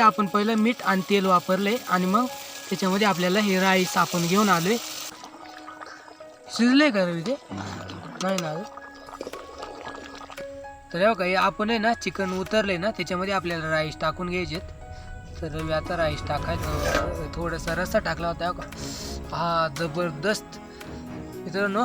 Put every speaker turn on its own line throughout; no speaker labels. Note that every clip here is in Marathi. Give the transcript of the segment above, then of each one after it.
आपण पहिलं मीठ आणि तेल वापरले आणि मग त्याच्यामध्ये आपल्याला हे राईस आपण घेऊन आलोय. शिजले का रवी ते नाही ना तर हे बघा हे आपण आहे ना चिकन उतरले ना त्याच्यामध्ये आपल्याला राईस टाकून घ्यायचेत. तर रवी आता राईस टाकायचं. थोडासा रस्सा टाकला होता का हा जबरदस्त. मित्रांनो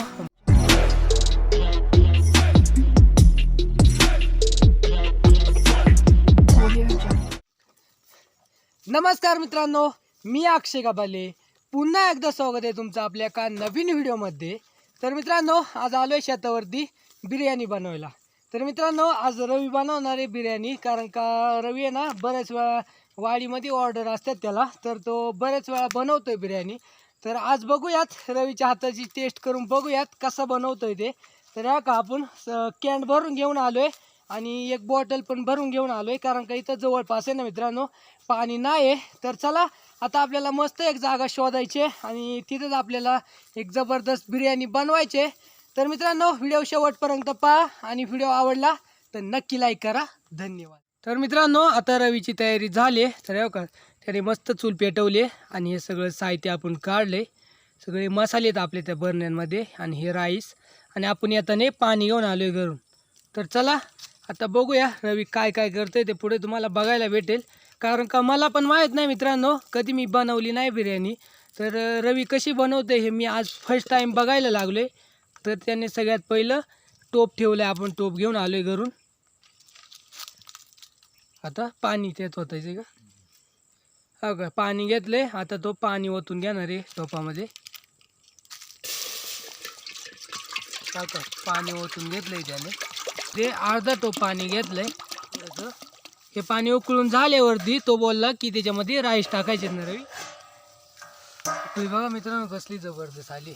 नमस्कार मित्रांनो मी अक्षय गाबाले. पुन्हा एकदा स्वागत आहे तुमचं आपल्या एका नवीन व्हिडिओमध्ये. तर मित्रांनो आज आलो आहे शेतावरती बिर्याणी बनवायला. तर मित्रांनो आज रवी बनवणार आहे बिर्याणी कारण का रवी आहे ना बऱ्याच वेळा वाडीमध्ये ऑर्डर असतात त्याला तर तो बऱ्याच वेळा बनवतो आहे बिर्याणी. तर आज बघूयात रवीच्या हाताची टेस्ट करून बघूयात कसा बनवतोय ते. तर या का आपण कॅन भरून घेऊन आलोय आणि एक बॉटल पण भरून घेऊन आलो आहे कारण का इथं जवळपास आहे ना मित्रांनो पाणी नाही आहे. तर चला आता आपल्याला मस्त एक जागा शोधायची आहे आणि तिथंच आपल्याला एक जबरदस्त बिर्याणी बनवायचे तर मित्रांनो व्हिडिओ शेवटपर्यंत पहा आणि व्हिडिओ आवडला तर नक्की लाईक करा. धन्यवाद. तर मित्रांनो आता रवीची तयारी झाली आहे. तर हो का त्याने मस्त चूल पेटवले आणि हे सगळं साहित्य आपण काढले सगळे मसाले आहेत आपले त्या बरण्यांमध्ये आणि हे राईस. आणि आपण येताने पाणी घेऊन आलो आहे घरून. तर चला आता बघूया रवी काय काय करतोय ते पुढे तुम्हाला बघायला भेटेल. कारण का मला पण माहीत नाही मित्रांनो कधी मी बनवली नाही बिर्याणी. तर रवी कशी बनवते हे मी आज फर्स्ट टाईम बघायला लागलो आहे तर त्याने सगळ्यात पहिलं टोप ठेवलं आहे आपण टोप घेऊन आलो आहे घरून. आता पाणी त्यात होतायचं का? हो का पाणी घेतले आता तो पाणी ओतून घेणार आहे टोपामध्ये. हो का पाणी ओतून घेतलंय त्याने. ते अर्धा टोप पाणी घेतलंय. त्याचं हे पाणी उकळून झाल्यावरती तो बोलला की त्याच्यामध्ये राईस टाकायचे ना रवी. तुम्ही बघा मित्रांनो कसली जबरदस्त आली.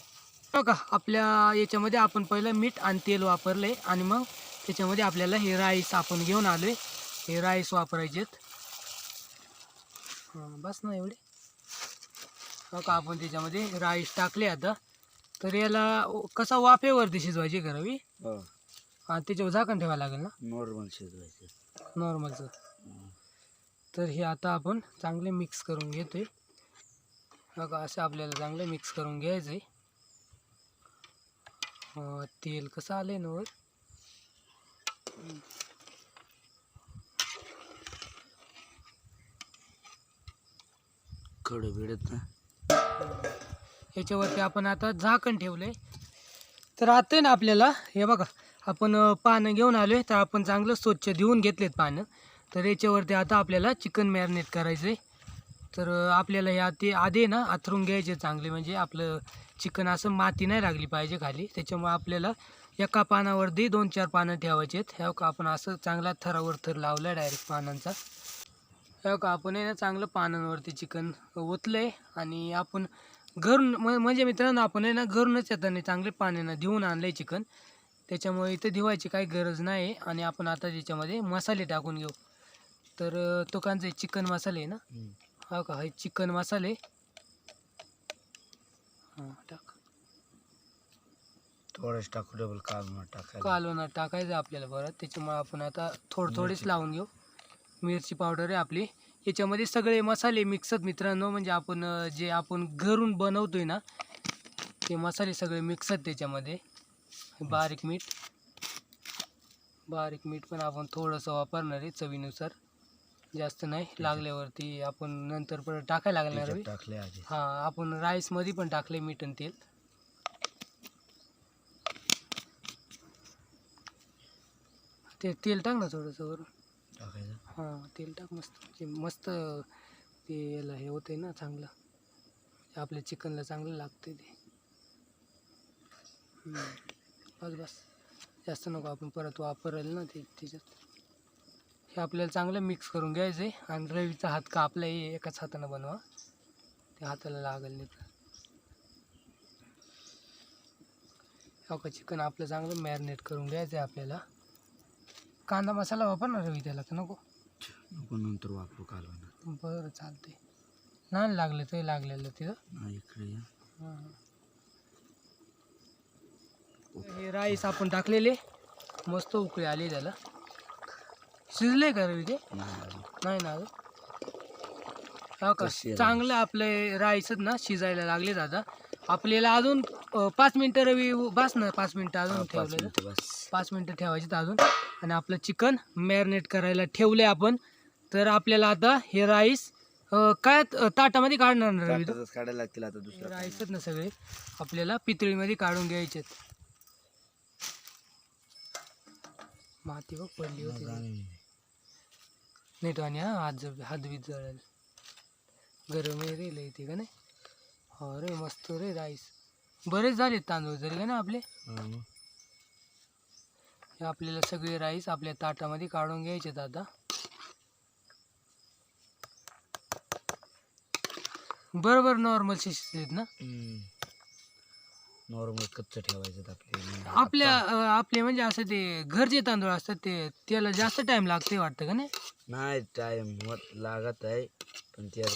बघा आपल्या याच्यामध्ये आपण पहिलं मीठ आणि तेल वापरले आणि मग त्याच्यामध्ये आपल्याला हे राईस आपण घेऊन आलोय. हे राईस वापरायचेत. हां बस ना एवढे. बघा आपण त्याच्यामध्ये राईस टाकले आता. तर याला कसा वाफेवरती शिजवायची का रवी? हा. त्याच्यावर झाकण ठेवावं लागेल ना?
नॉर्मल शिजवायचं.
नॉर्मलचं. तर हे आता आपण चांगले मिक्स करून घेतोय. बघा असं आपल्याला चांगलं मिक्स करून घ्यायचं आहे तेल कसं आलंय ना वर?
खडं बिडत ना.
याच्यावरती आपण आता झाकण ठेवलंय. तर आता आहे ना आपल्याला हे बघा आपण पानं घेऊन आलो आहे तर आपण चांगलं स्वच्छ देऊन घेतलेत पानं. तर याच्यावरती आता आपल्याला चिकन मॅरिनेट करायचं आहे तर आपल्याला हे आधी आधी ना आथरून घ्यायचे चांगले म्हणजे आपलं चिकन असं माती नाही लागली पाहिजे खाली. त्याच्यामुळे आपल्याला एका पानावरती दोन चार पानं ठेवायचे आहेत. ह्या का आपण असं चांगला थरावर थर लावला डायरेक्ट पानांचा. ह्या का आपण आहे ना चांगलं पानांवरती चिकन ओतलंय. आणि आपण घरून म- म्हणजे मित्रांनो आपण आहे ना घरूनच येताना चांगले पाण्यानं आणलं आणलंय चिकन. त्याच्यामुळे इथं धुवायची काही गरज नाही आणि आपण आता त्याच्यामध्ये मसाले टाकून घेऊ. तर तो कांचा चिकन मसाले आहे ना? हा का? हे चिकन मसाले. हां टाक.
थोडंच टाकू डबल कालमा टाकायला.
कालवणार टाकायचं आपल्याला परत त्याच्यामुळे आपण आता थोडं थोडीच लावून घेऊ. मिरची पावडर आहे आपली. याच्यामध्ये सगळे मसाले मिक्स आहेत मित्रांनो. म्हणजे आपण जे आपण घरून बनवतोय ना ते मसाले सगळे मिक्स आहेत त्याच्यामध्ये. बारीक मीठ. बारीक मीठ पण आपण थोडंसं वापरणार आहे चवीनुसार. जास्त नाही लागल्यावरती आपण नंतर परत टाकायला लागणार आहे.
टाकले आधी.
हा आपण राईसमध्ये पण टाकले मीठ आणि तेल. ते तेल टाक ना थोडंसं वरून.
टाकायचं?
हां तेल टाक मस्त. म्हणजे मस्त ते याला हे होते ना चांगलं. आपल्या चिकनला चांगलं लागते ते. बस बस. जास्त नको आपण परत वापरेल ना ते त्याच्यात. हे आपल्याला चांगलं मिक्स करून घ्यायचं आहे आणि रवीचा हात कापला आहे एकाच हातानं बनवा. ते हाताला लागेल नाही तर. का चिकन आपलं चांगलं मॅरिनेट करून घ्यायचं आहे आपल्याला. कांदा मसाला वापरणार रवी त्याला का नको.
नको नंतर वापरू कालवण
बरं चालते नाही लागले ते लागलेलं तिथं
इकडे.
हां. हे राईस आपण टाकलेले. मस्त उकळी आली त्याला. शिजले का रवी ते?
नाही.
ना अजून? हो का?
कशी आहे?
चांगलं आपले राईसच ना शिजायला लागले दादा. आपल्याला अजून अं, पाच मिनिटं रवी बस ना पाच मिनिटं अजून
पाच
ठेवलं
मिनिटं बस.
पाच मिनिटं ठेवायचे अजून. आणि आपलं चिकन मॅरिनेट करायला ठेवलंय आपण. तर आपल्याला आता हे राईस अं, काय ताटामध्ये काढणार ना रवी तू?
काढायला लागतील आता दुसरं
राईसच ना सगळे. आपल्याला पितळीमध्ये काढून घ्यायचे माती बघ पडली. होती नीट आणि हा हात जळ हात बीत जळेल. गरम रे लय इथे का नाही? हो रे मस्त रे राईस. बरेच झाले तांदूळ तरी का ना आपले? आपल्याला सगळे राईस आपल्या ताटामध्ये काढून घ्यायचे आता. बरोबर नॉर्मल शिजलेत ना?
नॉर्मल कच्च ठेवायचं आपले
आपल्या अं, आपले म्हणजे असं ते घरचे तांदूळ असतात ते त्याला जास्त टाइम लागते वाटतं का नाही?
नाही टाइम होत लागत आहे पण त्या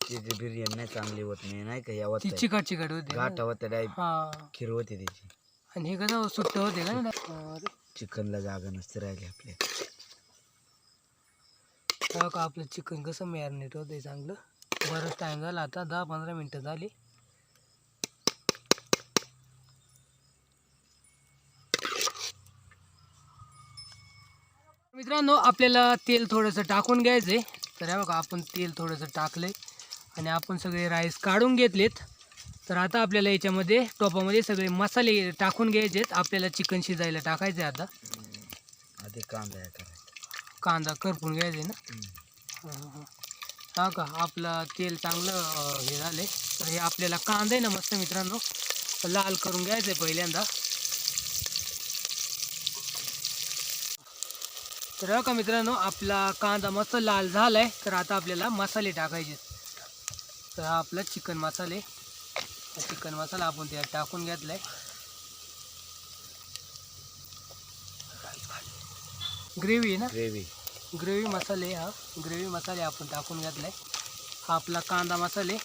त्याची बिर्याणी नाही चांगली होत नाही नाही का? या
ती
होत
चिकट चिकट होते ना.
गाठ होत्या डाय
हा.
खीर होते त्याची.
आणि हे कसं सुट्ट होते का ना अरे,
चिकनला जागा नसते राहिली आपल्या.
तेव्हा का आपलं चिकन कसं मॅरिनेट होतंय चांगलं? बरंच टाइम झाला आता दहा पंधरा मिनटं झाली. मित्रांनो आपल्याला तेल थोडंसं टाकून घ्यायचंय. तर हे बघा आपण तेल थोडंसं टाकलंय. आणि आपण सगळे राईस काढून घेतलेत. तर आता आपल्याला याच्यामध्ये टोपामध्ये सगळे मसाले टाकून घ्यायचेत. आपल्याला चिकन शिजायला टाकायचं आहे आता.
आधी कांदा करायचा.
कांदा करपून घ्यायचा आहे ना. हा, का आपलं तेल चांगलं हे झालंय. तर हे आपल्याला कांदा आहे ना मस्त मित्रांनो लाल करून घ्यायचं आहे पहिल्यांदा. तर हा का मित्रांनो आपला कांदा मस्त लाल झालाय. तर आता आपल्याला मसाले टाकायचे तर हा आपला चिकन मसाले. चिकन मसाला आपण त्यात टाकून घेतलाय. ग्रेव्ही ना?
ग्रेव्ही.
ग्रेव्ही मसाले हा. ग्रेव्ही मसाले आपण टाकून घेतलाय. हा आपला कांदा मसाले.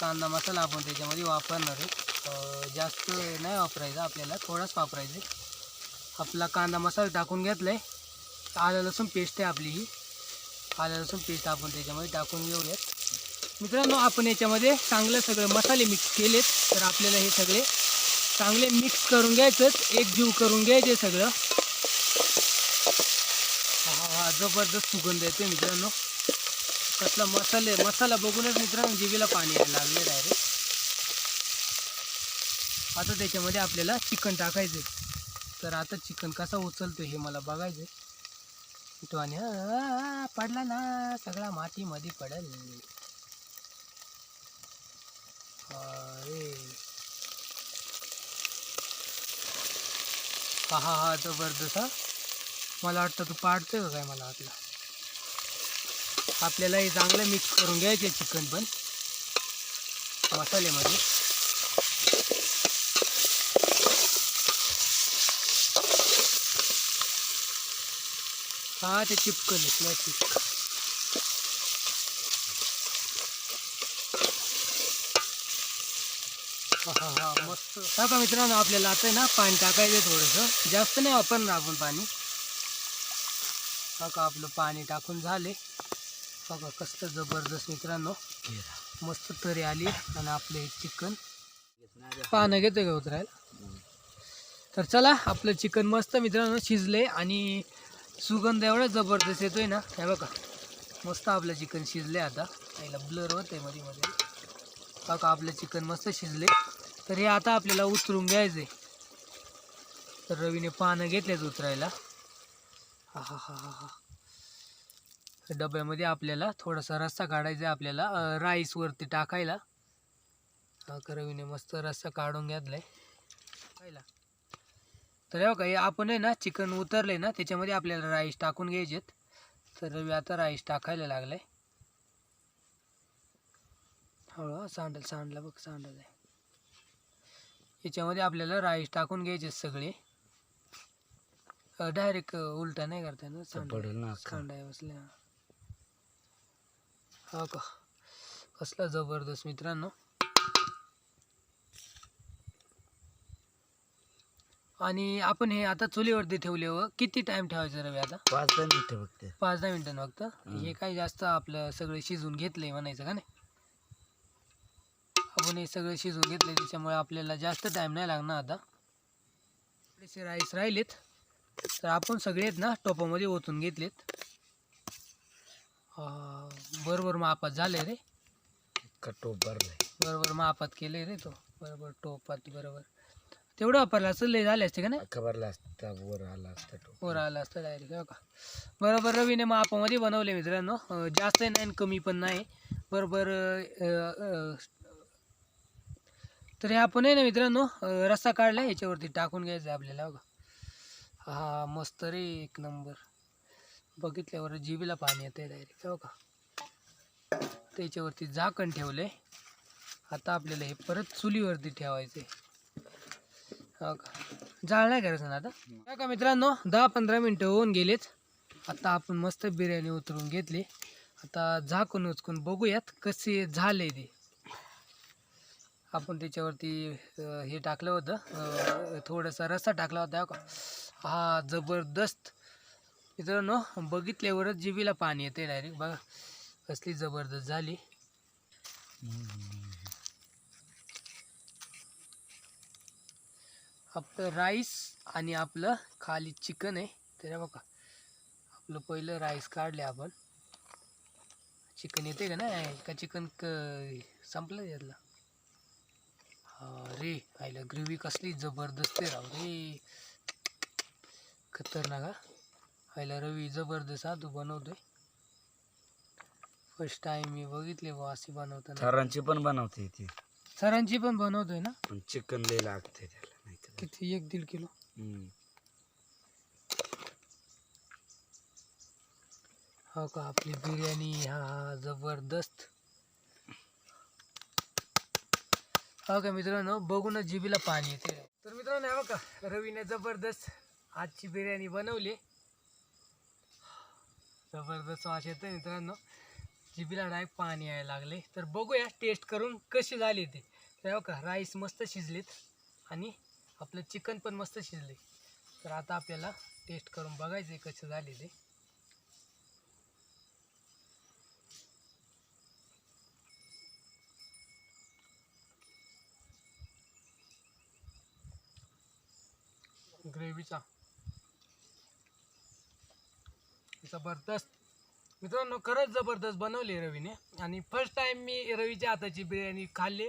कांदा मसाला आपण त्याच्यामध्ये वापरणार आहे. जास्त नाही वापरायचा आपल्याला थोडाच वापरायचा आहे. आपला कांदा मसाला टाकून घेतलाय. आलं लसूण पेस्ट आहे आपली ही. आलं लसूण पेस्ट आपण त्याच्यामध्ये टाकून घेऊयात. मित्रांनो आपण याच्यामध्ये चांगलं सगळे मसाले मिक्स केलेत. तर आपल्याला हे सगळे चांगले मिक्स करून घ्यायचंच एकजीव करून घ्यायचे सगळं. हा हा जबरदस्त सुगंध येते मित्रांनो. कसला मसाले मसाला बघूनच मित्रांनो जिभेला पाणी यायला लागले डायरेक्ट आता त्याच्यामध्ये आपल्याला चिकन टाकायचं तर आता चिकन कसा उचलतो हे मला बघायचं तो आणि पडला ना सगळा मातीमध्ये पडल. अरे. हा हा हा जबरदस्त हा. मला वाटतं तू पाडतोय का काय मला वाटलं. आपल्याला हे चांगलं मिक्स करून घ्यायचे चिकन पण. मसाल्यामध्ये. हा ते चिपकल प्लॅस्टिक हा हा मस्त. टाका मित्रांनो आपल्याला आता ना पाणी टाकायचं थोडंसं. जास्त नाही वापरणार आपण पाणी. का आपलं पाणी टाकून झाले. बघा का कसलं जबरदस्त मित्रांनो. मस्त तरी आली आणि आपलं हे चिकन. पानं घेतोय का उतरायला? तर चला आपलं चिकन मस्त मित्रांनो शिजले आणि सुगंध एवढा जबरदस्त येतोय ना. हे बघा. मस्त आपलं चिकन शिजले आता. पहिला ब्लर होतंयमध्ये मध्ये. बघा का आपलं चिकन मस्त शिजले तर हे आता आपल्याला उतरून घ्यायचंय. तर रवीने पानं घेतलेच उतरायला. हा हा हा हा हा. डब्यामध्ये आपल्याला थोडासा रस्सा काढायचा आहे आपल्याला राईसवरती टाकायला. का रवीने मस्त रस्सा काढून घेतलाय. खायला तर हे बघा हे आपण आहे ना चिकन उतरलंय ना त्याच्यामध्ये आपल्याला राईस टाकून घ्यायचेत. तर रवी आता राईस टाकायला लागलाय. हळू सांडल सांडला बघ सांडल आहे. याच्यामध्ये आपल्याला राईस टाकून घ्यायचे सगळे. डायरेक्ट उलटा नाही करता ना सांड. सांडाय बसल्या. हा का कसला जबरदस्त मित्रांनो. आणि आपण हे आता चुलीवरती ठेवले व किती टाइम ठेवायचं रवी आता?
पाच दहा मिनिटं फक्त.
पाच दहा मिनिटांनी फक्त? हे काय जास्त आपलं सगळं शिजून घेतलंय म्हणायचं का नाही? आपण हे सगळं शिजवून घेतलंय त्याच्यामुळे आपल्याला जास्त टाइम नाही लागणार आता. थोडेसे राईस राहिलेत. तर आपण सगळे आहेत ना टोपामध्ये ओतून घेतलेत. बरोबर मापात झाले रे.
का टोप भरलाय.
बरोबर मापात केले रे तो. बरोबर टोपात बरोबर. तेवढं वापरलं असं लय झाले असते का नाही?
अख्खा भरला असता वर आला असता
वर आलं असतं डायरेक्ट हो का? बरोबर रवीने मापामध्ये बनवले मित्रांनो. अं, जास्त नाही आणि कमी पण नाही. बरोबर अं, अं, तर हे आपण आहे ना मित्रांनो अं, रस्सा काढला याच्यावरती टाकून घ्यायचा आहे आपल्याला हो का? हा मस्त रे एक नंबर. बघितल्यावर जिबीला पाणी येते डायरेक्ट हो का? त्याच्यावरती झाकण ठेवलंय. आता आपल्याला हे परत चुलीवरती ठेवायचं आहे हो जाळ नाही करायचं ना आता हो का मित्रांनो दहा पंधरा मिनटं होऊन गेलेत. आता आपण मस्त बिर्याणी उतरून घेतली. आता झाकून उचकून बघूयात कसे झाले ते. आपण त्याच्यावरती हे टाकलं होतं. थोडासा रस्सा टाकला होता हो का? हा जबरदस्त. मित्रांनो बघितल्यावरच जिबीला पाणी येते डायरेक्ट बघा कसली जबरदस्त झाली. आपलं राईस आणि आपलं खाली चिकन आहे. तर बघा आपलं पहिलं राईस काढले आपण. चिकन येते का नाही? का चिकन क संपलं यातलं? रे आईला ग्रेव्ही कसली जबरदस्त आहे राव रे. खतरनाक हा. आईला रवी जबरदस्त हा तू बनवतोय. फर्स्ट टाइम मी बघितले बुवा अशी बनवताना.
थरांची पण बनवते ती.
सरांची पण बनवतोय ना?
पण चिकन लय लागते त्याला.
किती? एक दीड किलो. हो का? आपली बिर्याणी हा जबरदस्त. हो का मित्रांनो? बघूनच जिबीला पाणी येते. तर मित्रांनो हो का रवीने जबरदस्त आजची बिर्याणी बनवली. जबरदस्त वास येतोय मित्रांनो. जिबीला डायरेक्ट पाणी यायला लागले. तर बघूया टेस्ट करून कशी झाली ते. तर हो का राईस मस्त शिजलेत. आणि आपलं चिकन पण मस्त शिजले तर आता आपल्याला टेस्ट करून बघायचं आहे कसं झालेले ग्रेव्हीचा. जबरदस्त. मित्रांनो खरंच जबरदस्त बनवली रवीने. आणि फर्स्ट टाइम मी रवीच्या हाताची बिर्याणी खाल्ली.